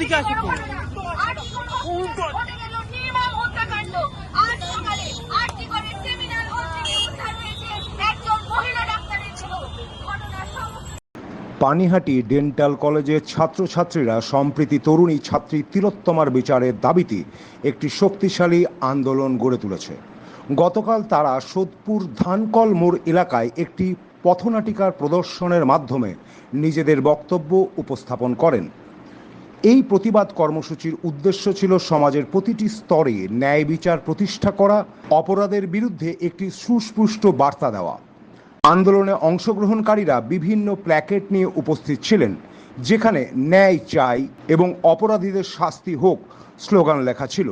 দিকে আসি। পানিহাটি ডেন্টাল কলেজের ছাত্রছাত্রীরা সম্প্রীতি তরুণী ছাত্রী তিলোত্তমার বিচারের দাবিতে একটি শক্তিশালী আন্দোলন গড়ে তুলেছে। গতকাল তারা সোদপুর ধানকল মোড় এলাকায় একটি পথনাটিকার প্রদর্শনের মাধ্যমে নিজেদের বক্তব্য উপস্থাপন করেন। এই প্রতিবাদ কর্মসূচির উদ্দেশ্য ছিল সমাজের প্রতিটি স্তরে ন্যায় বিচার প্রতিষ্ঠা করা, অপরাধের বিরুদ্ধে একটি সুস্পষ্ট বার্তা দেওয়া। আন্দোলনে অংশগ্রহণকারীরা বিভিন্ন প্ল্যাকেট নিয়ে উপস্থিত ছিলেন, যেখানে ন্যায় চাই এবং অপরাধীদের শাস্তি হোক স্লোগান লেখা ছিল।